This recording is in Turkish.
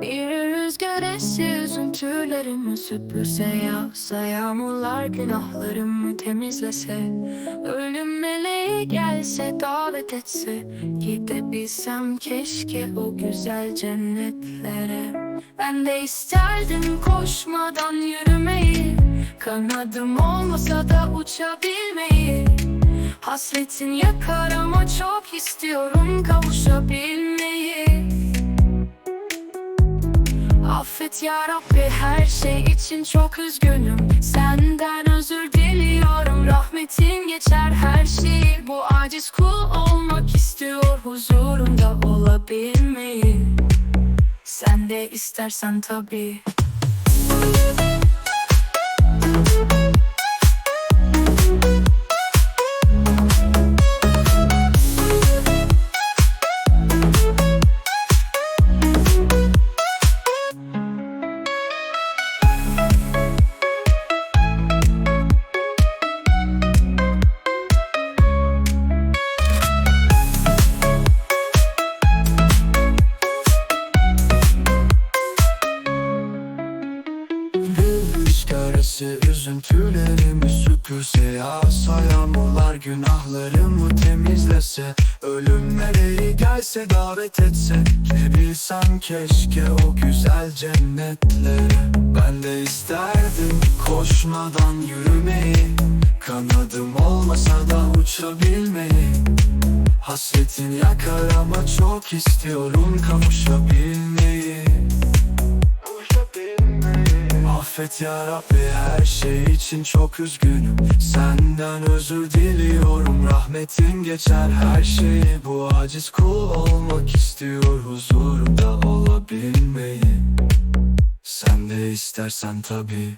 Bir rüzgar esse üzüntülerimi süpürse Yağsa yağmurlar günahlarımı temizlese Ölüm meleği gelse davet etse Gidebilsem keşke o güzel cennetlere. Ben de isterdim koşmadan yürümeyi Kanadım olmasa da uçabilmeyi. Hasretin yakar ama çok istiyorum kavuşabilmeyi Affet ya Rabbi her şey için çok üzgünüm. Senden özür diliyorum rahmetin geçer her şeyi. Bu aciz kul olmak istiyor huzurunda olabilmeyi. Sen de istersen tabii rüzgarısı üzüntülerimi süpürse Yağsa yağmurlar günahlarımı temizlese Ölüm meleği gelse davet etse Gidebilsem keşke o güzel cennetlere. Ben de isterdim koşmadan yürümeyi Kanadım olmasa da uçabilmeyi. Hasretin yakar ama çok istiyorum kavuşabilmeyi Affet ya Rabbi her şey için çok üzgünüm Senden özür diliyorum rahmetin geçer. Her şeyi Bu aciz kul olmak istiyor huzurunda olabilmeyi. Sen de istersen tabii